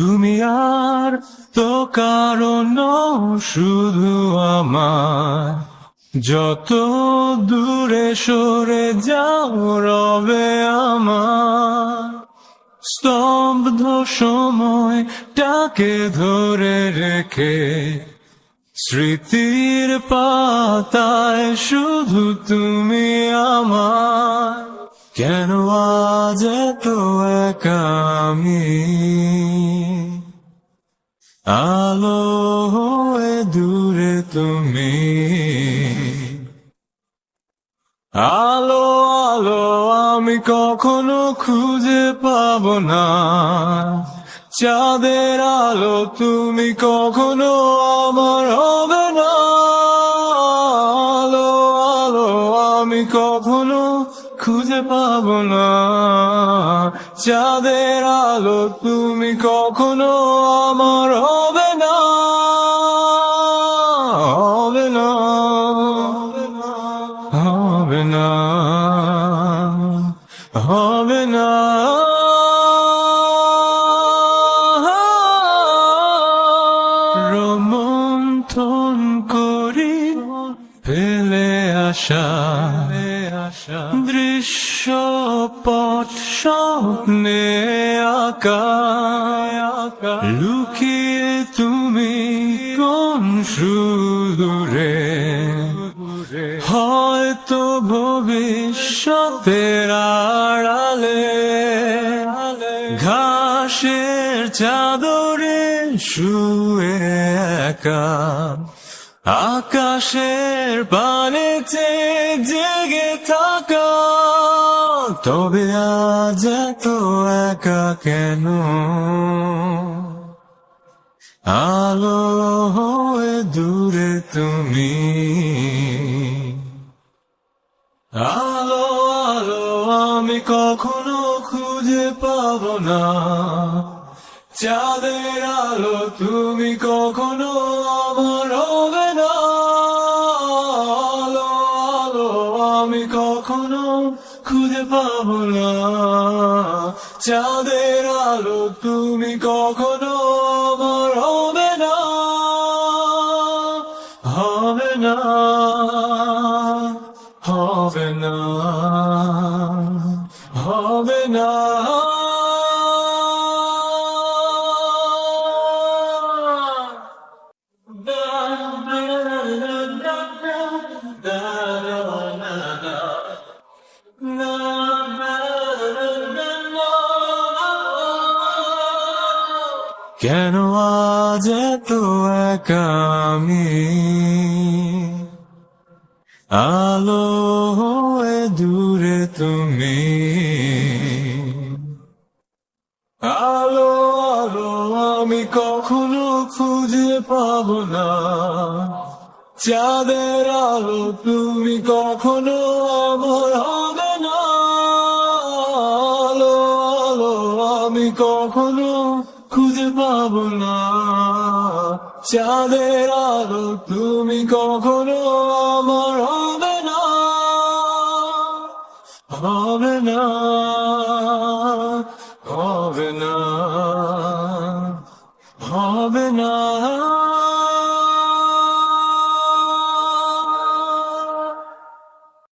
তুমি আর তো কারণ, শুধু আমার। যত দূরে সরে যাও, রবে আমার। স্তব্ধ সময়টাকে ধরে রেখে, স্মৃতির পাতায় শুধু তুমি আমার। কেন আজ এত একা আলো হয়ে দূরে তুমি। আলো আলো আমি কখনো খুঁজে পাব না। চাঁদের আলো তুমি কখনো আমার হবে না। আলো আলো আমি কখনো খুঁজে পাবো না। চাঁদের আলো তুমি কখনো আমার হবে না। হবে না হবে না হবে না। রোমন্থন করি ফেলে আসা দৃশ্যপট স্বপ্নে আঁকা লুকিয়ে তুমি কোন সুদূরে? হয়তো ভবিষ্যতের আড়ালে। ঘাসের চাদরে শুয়ে একা। আকাশের পানিতে জেগে থাকা। তবে আজ এত একা কেন? আলো হয়ে দূরে তুমি। আলো আলো আমি কখনো খুঁজে পাবো না। চাঁদের আলো তুমি কখনো আমার না চাঁদের আলো তুমি কখনো আমার হবে না হবে না হবে না হবে না। কেন আজ এত একা আমি? আলো হয়ে দূরে তুমি। আলো আলো আমি কখনো খুঁজে পাবো না। চাঁদের আলো তুমি কখনো আমার হবে না। আলো আলো আমি কখনো যাব না চাঁদের আলো তুমি কখনো আমার হবে না হবে না হবে না হবে না।